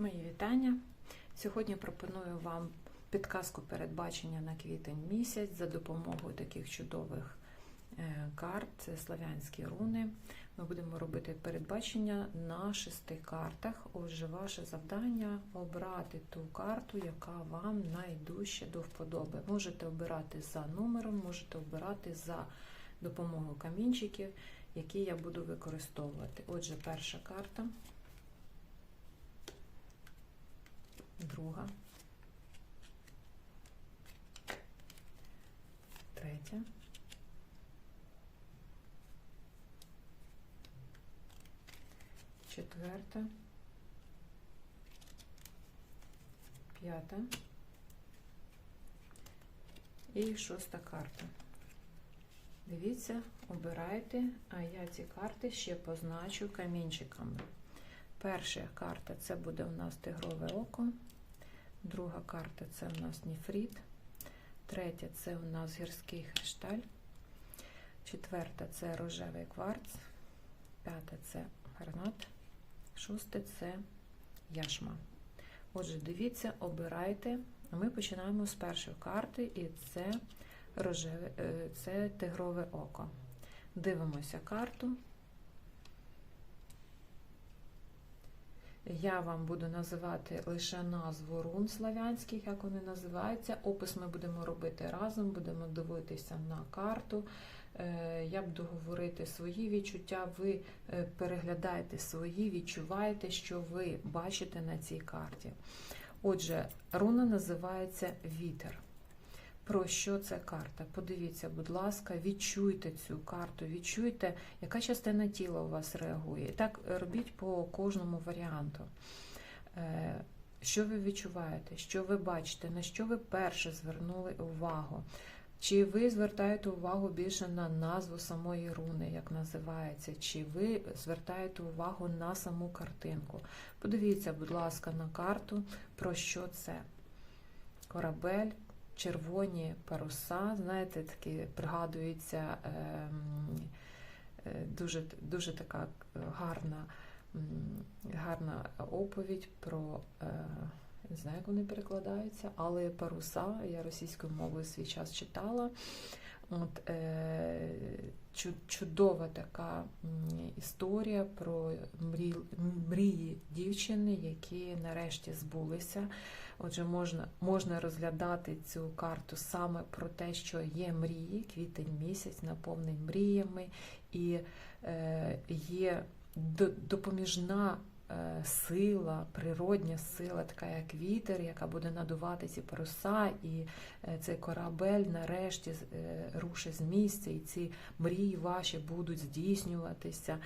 Мої вітання. Сьогодні пропоную вам підказку передбачення на квітень місяць за допомогою таких чудових е, карт. Це славянські руни. Ми будемо робити передбачення на шести картах. Отже, ваше завдання обрати ту карту, яка вам найдужче до вподоби. Можете обирати за номером, можете обирати за допомогою камінчиків, які я буду використовувати. Отже, перша карта. Друга, третя, четверта, п'ята і шоста карта. Дивіться, обирайте, а я ці карти ще позначу камінчиками. Перша карта це буде у нас тигрове око. Друга карта це у нас ніфріт. Третя це у нас гірський хрешталь. Четверта це рожевий кварц. П'ята це гранат. Шосте це яшма. Отже, дивіться, обирайте. Ми починаємо з першої карти, і це рожеве, це тигрове око. Дивимося карту. Я вам буду називати лише назву рун славянських, як вони називаються. Опис ми будемо робити разом, будемо дивитися на карту. Я буду говорити свої відчуття, ви переглядаєте свої, відчуваєте, що ви бачите на цій карті. Отже, руна називається Вітер. Про що ця карта? Подивіться, будь ласка, відчуйте цю карту, відчуйте, яка частина тіла у вас реагує. І так робіть по кожному варіанту. Що ви відчуваєте, що ви бачите, на що ви перше звернули увагу? Чи ви звертаєте увагу більше на назву самої руни, як називається, чи ви звертаєте увагу на саму картинку? Подивіться, будь ласка, на карту, про що це? Корабель червоні паруса, знаєте, такі пригадується дуже дуже така гарна гарна оповідь про, не знаю, як вони перекладаються, але паруса я російською мовою свій час читала. От, е, Чудова така історія про мрії, дівчини, які нарешті збулися. Отже, можна можна розглядати цю карту саме про те, що є мрії, квітень місяць, наповнений мріями, і е, є допоміжна сила, природня сила, така як вітер, яка буде надувати ці паруса, і е, цей корабель нарешті е, рушить з місця, і ці мрії ваші будуть здійснюватися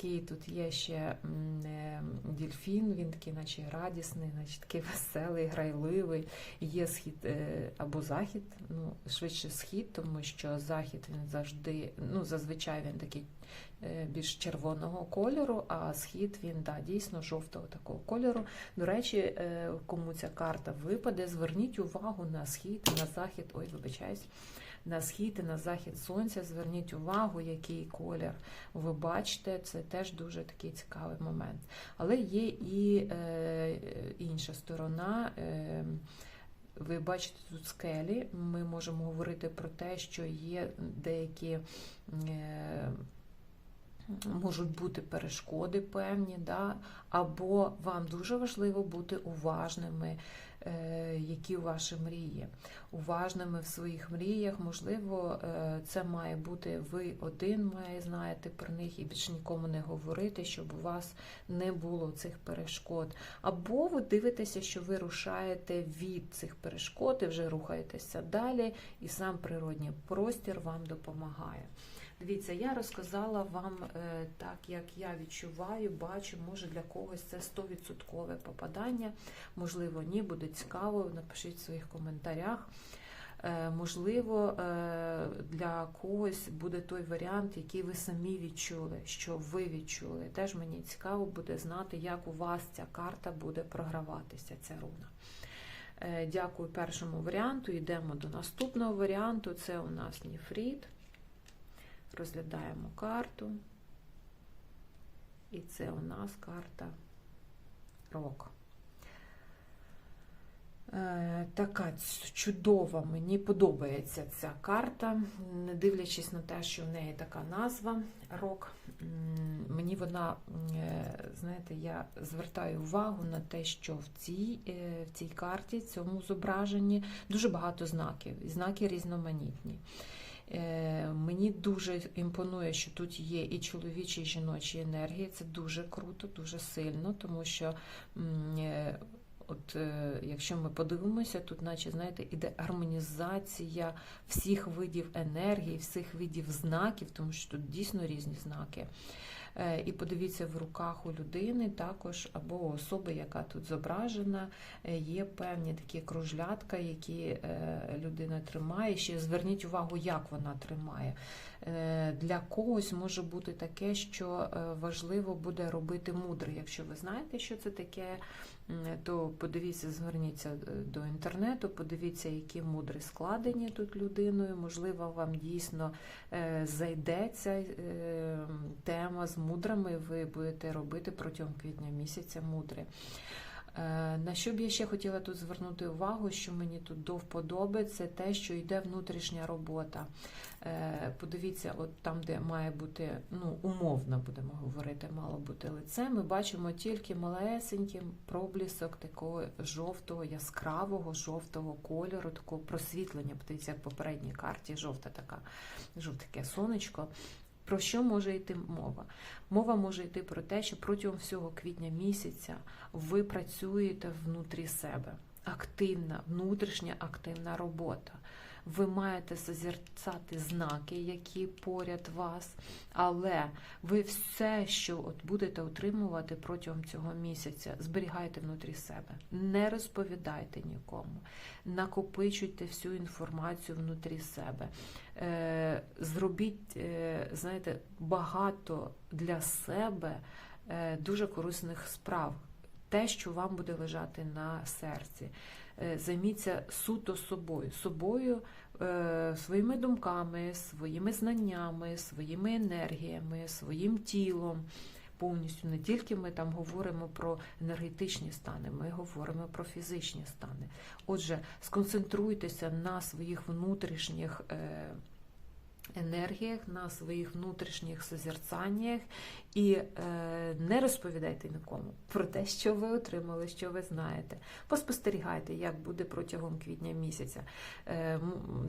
такий тут є ще е, дільфін, він такий, наче радісний, наче такий веселий, грайливий. Є схід е, або захід, ну, швидше схід, тому що захід він завжди, ну, зазвичай він такий е, більш червоного кольору, а схід він да, дійсно жовтого такого кольору. До речі, кому ця карта випаде, зверніть увагу на схід, на захід, ой, вибачаюсь на схід і на захід сонця. Зверніть увагу, який колір ви бачите, це теж дуже такий цікавий момент. Але є і е, інша сторона. Е, ви бачите тут скелі, ми можемо говорити про те, що є деякі. Е, Можуть бути перешкоди певні, да? або вам дуже важливо бути уважними Е, які ваші мрії. Уважними в своїх мріях, можливо, е, це має бути ви один має знаєте про них і більше нікому не говорити, щоб у вас не було цих перешкод. Або ви дивитеся, що ви рушаєте від цих перешкод і вже рухаєтеся далі, і сам природній простір вам допомагає. Дивіться, я розказала вам е, так, як я відчуваю, бачу, може для когось це 100% попадання. Можливо, ні, буде цікаво, напишіть в своїх коментарях. Е, можливо, е, для когось буде той варіант, який ви самі відчули, що ви відчули. Теж мені цікаво буде знати, як у вас ця карта буде програватися, ця руна. Дякую першому варіанту. Йдемо до наступного варіанту. Це у нас Ніфріт. Розглядаємо карту. І це у нас карта рок. Е, Така чудова, мені подобається ця карта, не дивлячись на те, що в неї така назва рок. Мені вона, е, знаєте, я звертаю увагу на те, що в цій, е, в цій карті, цьому зображенні дуже багато знаків, і знаки різноманітні. Е, Мені дуже імпонує, що тут є і чоловічі, і жіночі енергії. Це дуже круто, дуже сильно, тому що е, от е, якщо ми подивимося, тут, наче знаєте, іде гармонізація всіх видів енергії, всіх видів знаків, тому що тут дійсно різні знаки. Е, І подивіться, в руках у людини також або особи, яка тут зображена, е, є певні такі кружлятка, які е, людина тримає. Ще зверніть увагу, як вона тримає. Для когось може бути таке, що важливо буде робити мудре. Якщо ви знаєте, що це таке, то подивіться, зверніться е, до інтернету, подивіться, які мудри складені тут людиною. Можливо, вам дійсно зайдеться е, тема з мудрами, ви будете робити протягом квітня місяця мудри. Е, На що б я ще хотіла тут звернути увагу, що мені тут до вподоби, це те, що йде внутрішня робота. Е, Подивіться, от там, де має бути, ну, умовно будемо говорити, мало бути лице, ми бачимо тільки малесенький проблісок такого жовтого, яскравого, жовтого кольору, такого просвітлення. Подивіться, як в попередній карті, жовта така, жовте сонечко. Про що може йти мова? Мова може йти про те, що протягом всього квітня місяця ви працюєте внутрі себе. Активна, внутрішня активна робота. Ви маєте созерцати знаки, які поряд вас, але ви все, що от будете отримувати протягом цього місяця, зберігайте внутрі себе. Не розповідайте нікому, накопичуйте всю інформацію внутрі себе. Е, Зробіть, е, знаєте, багато для себе е, дуже корисних справ. Те, що вам буде лежати на серці. Е, Займіться суто собою, собою, е, своїми думками, своїми знаннями, своїми енергіями, своїм тілом. Повністю не тільки ми там говоримо про енергетичні стани, ми говоримо про фізичні стани. Отже, сконцентруйтеся на своїх внутрішніх е, енергіях, на своїх внутрішніх созерцаннях і е, не розповідайте нікому про те, що ви отримали, що ви знаєте. Поспостерігайте, як буде протягом квітня місяця. Е,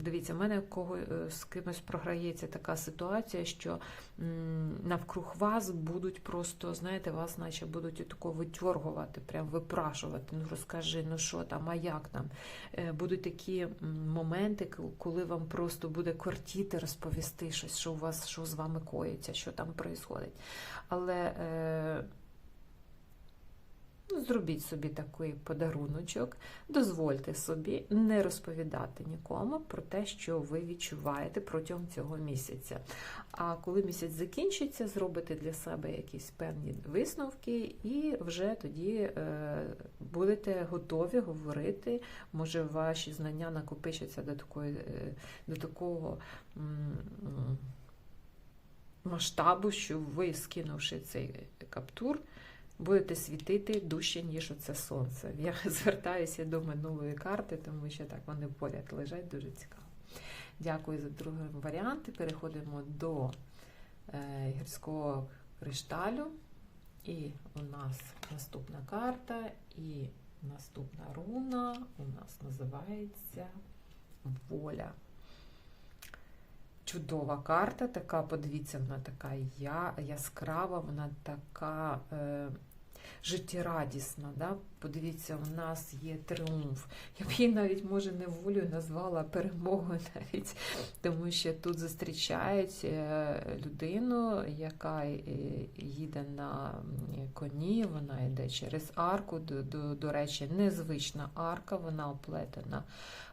дивіться, в мене кого е, з кимось програється така ситуація, що м, навкруг вас будуть просто, знаєте, вас наче будуть тако витьоргувати, прям випрашувати. Ну розкажи, ну що там, а як там. Е, Будуть такі моменти, коли вам просто буде кортіти розповісти щось, що у вас, що з вами коїться, що там відбувається. Але е, зробіть собі такий подаруночок, дозвольте собі не розповідати нікому про те, що ви відчуваєте протягом цього місяця. А коли місяць закінчиться, зробите для себе якісь певні висновки, і вже тоді е, будете готові говорити. Може, ваші знання накопичаться до такої, е, до такого. масштабу, що ви, скинувши цей каптур, будете світити дужче, ніж оце сонце. Я звертаюся до минулої карти, тому що так вони поряд лежать дуже цікаво. Дякую за другий варіант. Переходимо до е, гірського кришталю. І у нас наступна карта, і наступна руна у нас називається Воля. Чудова карта, така, подивіться, вона така я, яскрава, вона така е, життєрадісна. Да? Подивіться, у нас є тріумф. Я б її навіть, може, не волю назвала перемогою навіть, тому що тут зустрічають е, людину, яка е, їде на коні, вона йде через арку. До, до, до речі, незвична арка, вона оплетена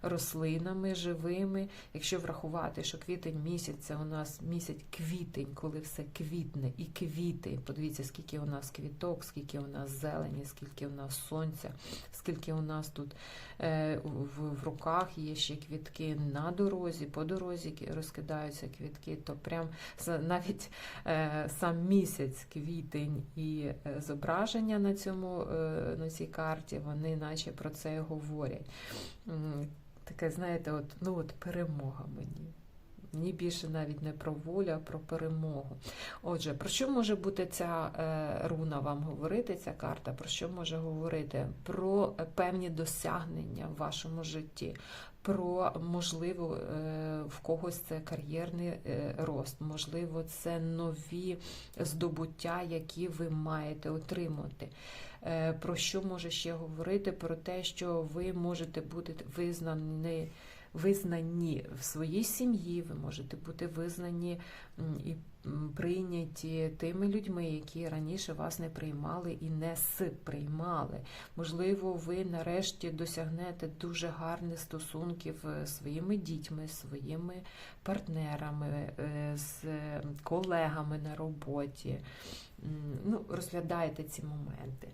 рослинами живими. Якщо врахувати, що квітень місяць це у нас місяць квітень, коли все квітне і квіти. Подивіться, скільки у нас квіток, скільки у у нас зелені, скільки у нас сонця, скільки у нас тут е, в, в руках є ще квітки на дорозі, по дорозі розкидаються квітки, то прям навіть е, сам місяць, квітень і е, зображення на цьому на цій карті, вони наче про це говорять. Таке, знаєте, от, ну от перемога мені. Мені більше навіть не про волю, а про перемогу. Отже, про що може бути ця е, руна вам говорити, ця карта? Про що може говорити? Про певні досягнення в вашому житті, про можливо е, в когось це кар'єрний е, рост, можливо, це нові здобуття, які ви маєте отримати. Про що може ще говорити? Про те, що ви можете бути визнані визнані в своїй сім'ї, ви можете бути визнані і прийняті тими людьми, які раніше вас не приймали і не сприймали. Можливо, ви нарешті досягнете дуже гарних стосунків е, з своїми дітьми, своїми партнерами, е, з колегами на роботі. Ну, розглядайте ці моменти.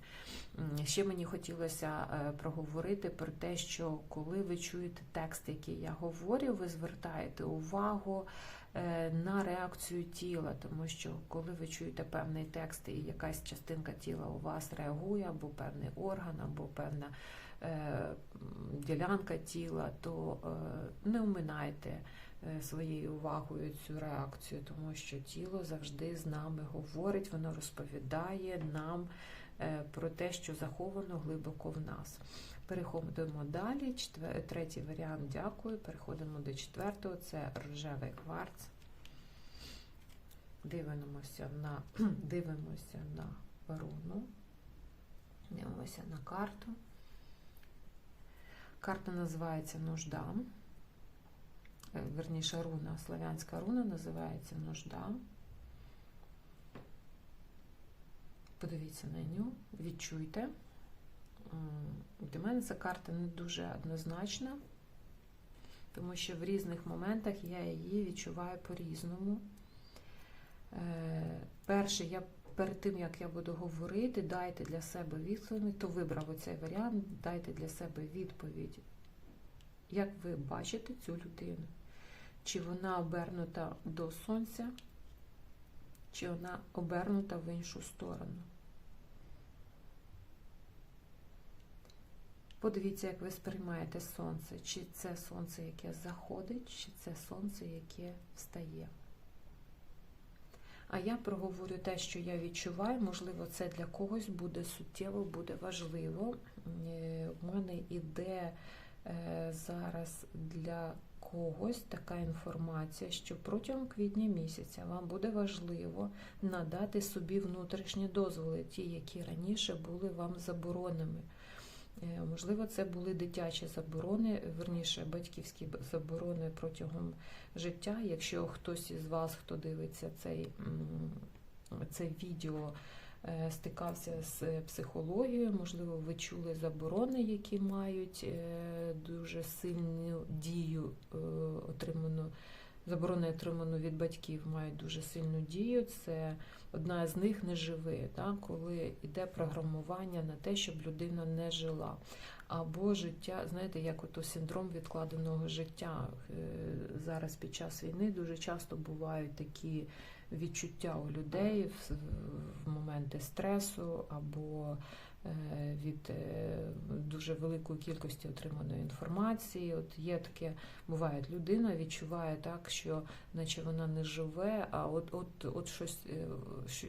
Ще мені хотілося е, проговорити про те, що коли ви чуєте текст, який я говорю, ви звертаєте увагу е, на реакцію тіла, тому що коли ви чуєте певний текст і якась частинка тіла у вас реагує, або певний орган, або певна ділянка тіла, то не оминайте е, своєю увагою цю реакцію, тому що тіло завжди з нами говорить, воно розповідає нам е, про те, що заховано глибоко в нас. Переходимо далі. Четвер- Третій варіант, дякую. Переходимо до четвертого, це рожевий кварц. Дивимося на, дивимося на руну, дивимося на карту. Карта називається нужда. Е, Верніше руна, славянська руна називається нужда. Подивіться на нього, відчуйте. Для мене ця карта не дуже однозначна, тому що в різних моментах я її відчуваю по-різному. Е, Перше, я перед тим, як я буду говорити, дайте для себе відповідь, хто вибрав оцей варіант, дайте для себе відповідь, як ви бачите цю людину. Чи вона обернута до сонця, чи вона обернута в іншу сторону. Подивіться, як ви сприймаєте сонце, чи це сонце, яке заходить, чи це сонце, яке встає. А я проговорю те, що я відчуваю, можливо, це для когось буде суттєво, буде важливо. Е, У мене іде е, зараз для когось така інформація, що протягом квітня місяця вам буде важливо надати собі внутрішні дозволи, ті, які раніше були вам забороненими. Е, Можливо, це були дитячі заборони, верніше батьківські заборони протягом життя. Якщо хтось із вас, хто дивиться цей, це відео, стикався з психологією, можливо, ви чули заборони, які мають е, дуже сильну дію е, отриману. Заборони, отриману від батьків, мають дуже сильну дію. Це одна з них не живи, так? коли йде програмування на те, щоб людина не жила. Або життя, знаєте, як ото синдром відкладеного життя. Е, Зараз під час війни дуже часто бувають такі відчуття у людей в, моменти стресу або е, від е, дуже великої кількості отриманої інформації. От є таке, буває, людина відчуває так, що наче вона не живе, а от, от, от щось, е,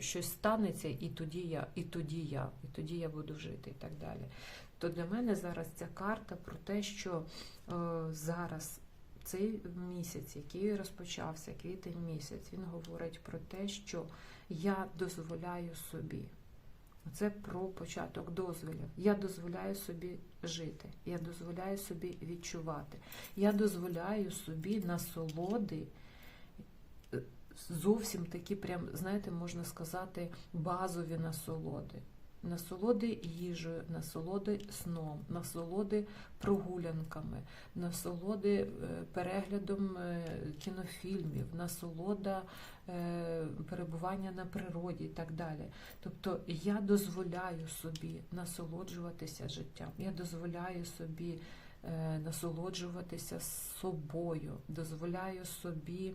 щось станеться, і тоді я, і тоді я, і тоді я буду жити, і так далі. То для мене зараз ця карта про те, що зараз цей місяць, який розпочався, квітень місяць, він говорить про те, що я дозволяю собі. Це про початок дозволів. Я дозволяю собі жити, я дозволяю собі відчувати, я дозволяю собі насолоди е, зовсім такі, прям, знаєте, можна сказати, базові насолоди. Насолоди їжею, насолоди сном, насолоди прогулянками, насолоди е, переглядом е, кінофільмів, насолода е, перебування на природі і так далі. Тобто я дозволяю собі насолоджуватися життям, я дозволяю собі насолоджуватися собою, дозволяю собі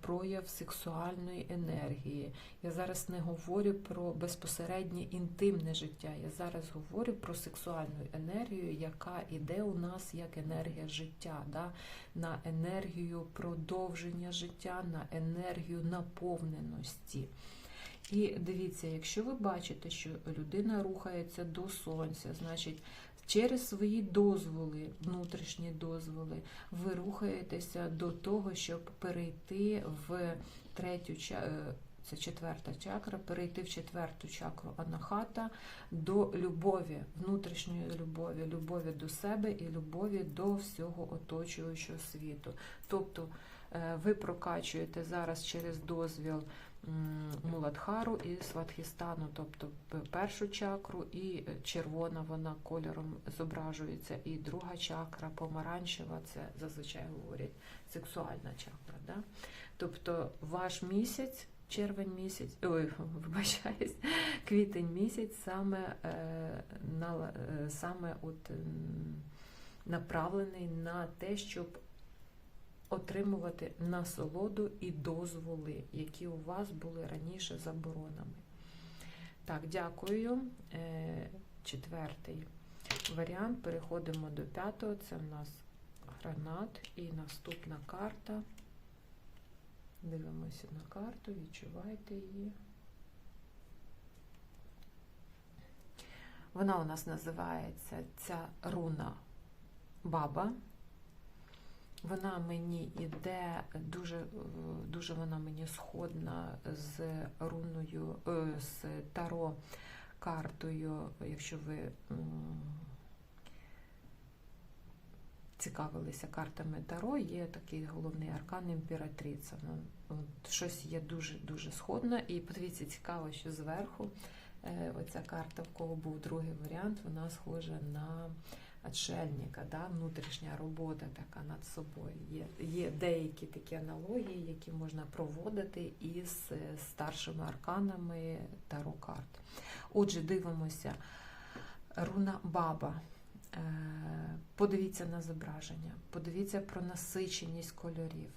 прояв сексуальної енергії. Я зараз не говорю про безпосереднє інтимне життя. Я зараз говорю про сексуальну енергію, яка іде у нас як енергія життя, да? на енергію продовження життя, на енергію наповненості. І дивіться, якщо ви бачите, що людина рухається до сонця, значить через свої дозволи, внутрішні дозволи, ви рухаєтеся до того, щоб перейти в третю е, це четверта чакра, перейти в четверту чакру анахата до любові, внутрішньої любові, любові до себе і любові до всього оточуючого світу. Тобто е, ви прокачуєте зараз через дозвіл Муладхару і Сватхістану, тобто першу чакру, і е, червона вона кольором зображується, і друга чакра, помаранчева, це зазвичай говорять сексуальна чакра. Да? Тобто ваш місяць, червень місяць, ой, вибачаюсь, квітень місяць саме, е, е, саме от, направлений на те, щоб отримувати насолоду і дозволи, які у вас були раніше заборонами. Так, дякую. Е, Четвертий варіант. Переходимо до п'ятого. Це в нас гранат і наступна карта. Дивимося на карту, відчувайте її. Вона у нас називається ця руна баба. Вона мені іде дуже, дуже вона мені сходна з руною, е, з таро картою, якщо ви цікавилися картами Таро, є такий головний аркан імператриця. Ну, щось є дуже-дуже сходне. І подивіться, цікаво, що зверху е, оця карта, в кого був другий варіант, вона схожа на отшельника, да? внутрішня робота така над собою. Є, є деякі такі аналогії, які можна проводити із е, старшими арканами Таро карт. Отже, дивимося. Руна Баба. Е, Подивіться на зображення, подивіться про насиченість кольорів,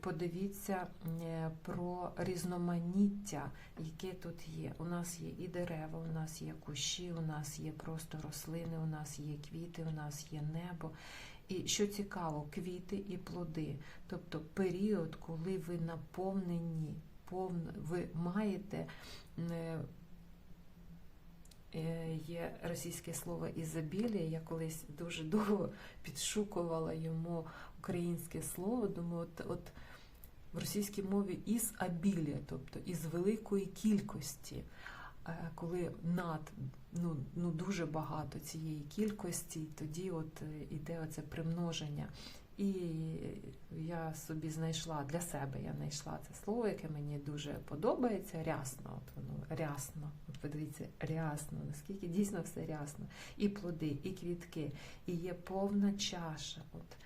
подивіться е, про різноманіття, яке тут є. У нас є і дерева, у нас є кущі, у нас є просто рослини, у нас є квіти, у нас є небо. І що цікаво, квіти і плоди. Тобто період, коли ви наповнені, повн... ви маєте. е, Е, Є російське слово ізобілія. Я колись дуже довго підшукувала йому українське слово. Думаю, от, от в російській мові із обілія, тобто із великої кількості, Е, коли над ну, ну дуже багато цієї кількості, тоді от е, іде оце примноження. І я собі знайшла для себе, я знайшла це слово, яке мені дуже подобається. Рясно, от воно рясно. Подивіться, рясно, наскільки дійсно все рясно. І плоди, і квітки, і є повна чаша. От.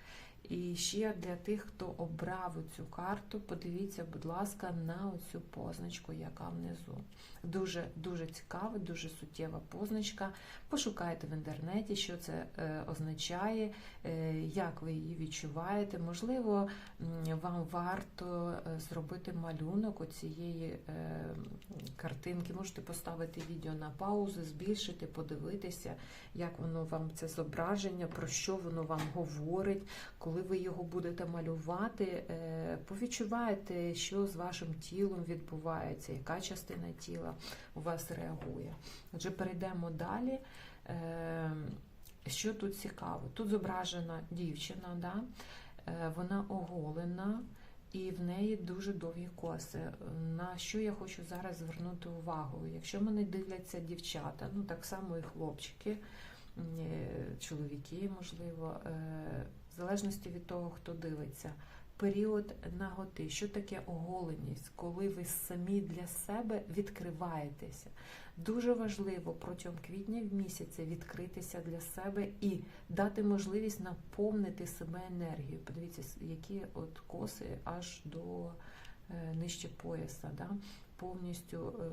І ще для тих, хто обрав цю карту, подивіться, будь ласка, на оцю позначку, яка внизу. Дуже дуже цікава, дуже суттєва позначка. Пошукайте в інтернеті, що це е, означає, е, як ви її відчуваєте. Можливо, вам варто е, зробити малюнок оцієї картинки. Можете поставити відео на паузу, збільшити, подивитися, як воно вам це зображення, про що воно вам говорить. Коли ви його будете малювати, е, повідчувайте, що з вашим тілом відбувається, яка частина тіла у вас реагує. Отже, перейдемо далі. Е, Що тут цікаво? Тут зображена дівчина, да? Е, вона оголена. І в неї дуже довгі коси. На що я хочу зараз звернути увагу? Якщо мене дивляться дівчата, ну так само і хлопчики, чоловіки, можливо, в залежності від того, хто дивиться. Період наготи, що таке оголеність, коли ви самі для себе відкриваєтеся. Дуже важливо протягом квітня місяця відкритися для себе і дати можливість наповнити себе енергією. Подивіться, які от коси аж до е, нижче пояса. Да? Повністю е,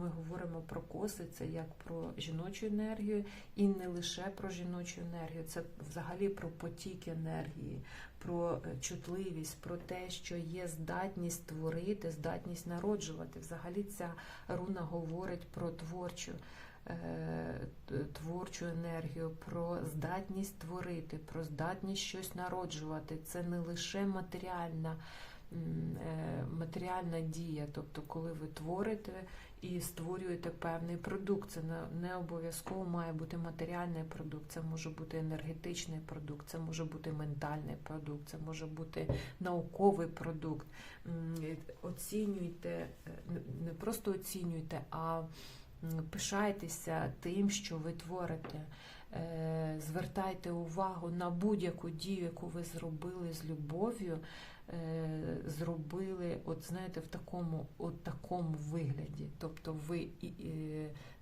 ми говоримо про коси, це як про жіночу енергію, і не лише про жіночу енергію, це взагалі про потік енергії, про е, чутливість, про те, що є здатність творити, здатність народжувати. Взагалі ця руна говорить про творчу. е, Творчу енергію, про здатність творити, про здатність щось народжувати. Це не лише матеріальна матеріальна дія, тобто, коли ви творите і створюєте певний продукт, це не, обов'язково має бути матеріальний продукт, це може бути енергетичний продукт, це може бути ментальний продукт, це може бути науковий продукт. Е, Оцінюйте, е, не просто оцінюйте, а пишайтеся тим, що ви творите. Е, Звертайте увагу на будь-яку дію, яку ви зробили з любов'ю, е, зробили, от знаєте, в такому, от такому вигляді. Тобто ви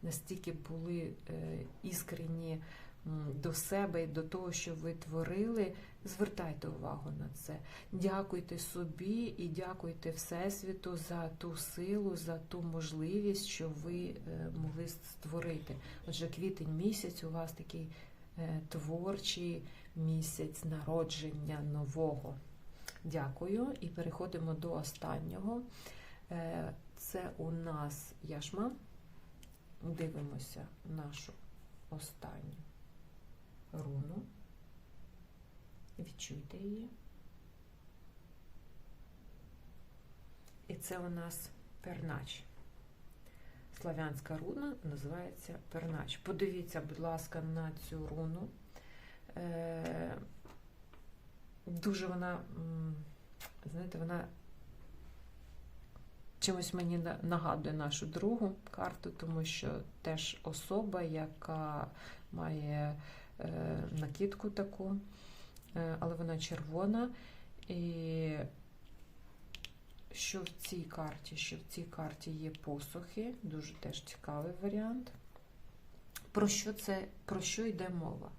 настільки були е, іскренні до себе і до того, що ви творили, звертайте увагу на це. Дякуйте собі і дякуйте Всесвіту за ту силу, за ту можливість, що ви е, могли створити. Отже, квітень місяць у вас такий е, творчий місяць народження нового. Дякую. І переходимо до останнього. Е, Це у нас яшма. Дивимося нашу останню руну. Відчуйте її. І це у нас пернач. Славянська руна називається пернач. Подивіться, будь ласка, на цю руну. Е, Дуже вона, знаєте, вона чимось мені нагадує нашу другу карту, тому що теж особа, яка має накидку таку, е, але вона червона. І що в цій карті? Що в цій карті є посухи, дуже теж цікавий варіант. Про що це, про що йде мова?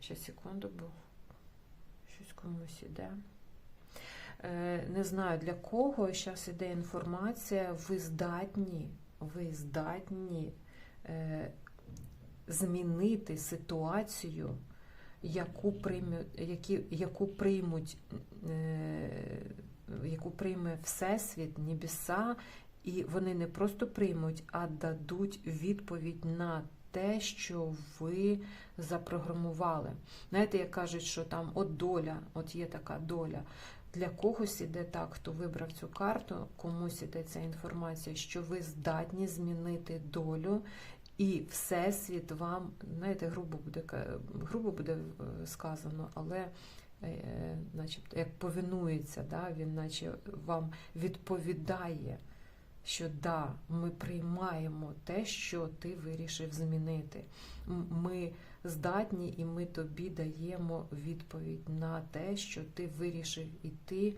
Ще секунду, бо щось комусь іде. Е, Не знаю для кого. Зараз іде інформація. Ви здатні, ви здатні е, змінити ситуацію, яку приймуть, які, яку приймуть, е, яку прийме Всесвіт, небеса, і вони не просто приймуть, а дадуть відповідь на те, що ви запрограмували. Знаєте, як кажуть, що там от доля, от є така доля. Для когось іде так, хто вибрав цю карту, комусь іде ця інформація, що ви здатні змінити долю, і Всесвіт вам, знаєте, грубо буде грубо буде е, сказано, але е, начебто як повинується, да, він наче вам відповідає, що да, ми приймаємо те, що ти вирішив змінити. Ми здатні, і ми тобі даємо відповідь на те, що ти вирішив іти.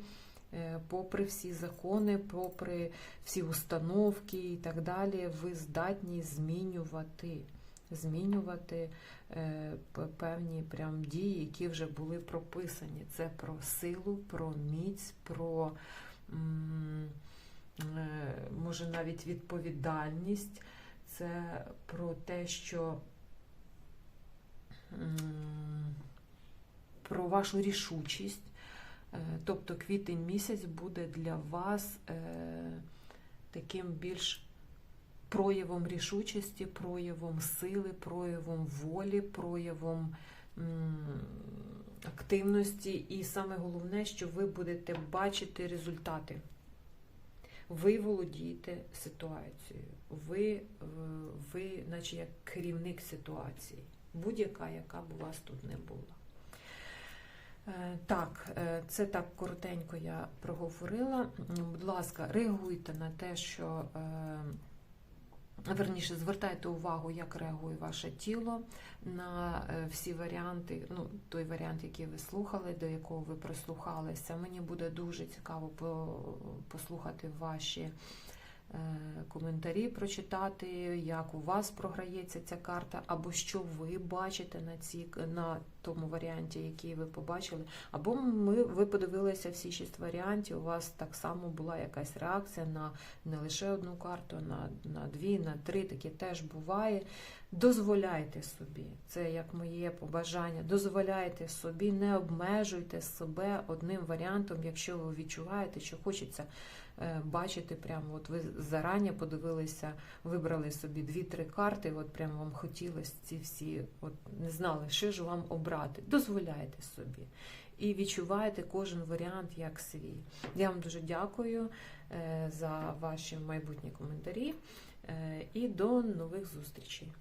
Е, Попри всі закони, попри всі установки і так далі, ви здатні змінювати, змінювати е, певні прям дії, які вже були прописані. Це про силу, про міць, про е, може навіть відповідальність, це про те, що про вашу рішучість. Е, Тобто квітень місяць буде для вас е, таким більш проявом рішучості, проявом сили, проявом волі, проявом активності. І саме головне, що ви будете бачити результати. Ви володієте ситуацією, ви, е, ви наче як керівник ситуації, будь-яка, яка б у вас тут не була. Е, Так, е, це так коротенько я проговорила. Будь ласка, реагуйте на те, що е, Верніше, звертайте увагу, як реагує ваше тіло на всі варіанти. Ну, той варіант, який ви слухали, до якого ви прислухалися. Мені буде дуже цікаво послухати ваші коментарі, прочитати, як у вас програється ця карта, або що ви бачите на ці на тому варіанті, який ви побачили. Або ми ви подивилися всі шість варіантів. У вас так само була якась реакція на не лише одну карту, на, на дві, на три. Таке теж буває. Дозволяйте собі, це як моє побажання. Дозволяйте собі, не обмежуйте себе одним варіантом, якщо ви відчуваєте, що хочеться е, бачити. Прямо от ви зарані подивилися, вибрали собі дві-три карти. От прямо вам хотілося ці всі, от не знали, що ж вам обрати. Дозволяйте собі. І відчуваєте кожен варіант як свій. Я вам дуже дякую е, за ваші майбутні коментарі е, і до нових зустрічей.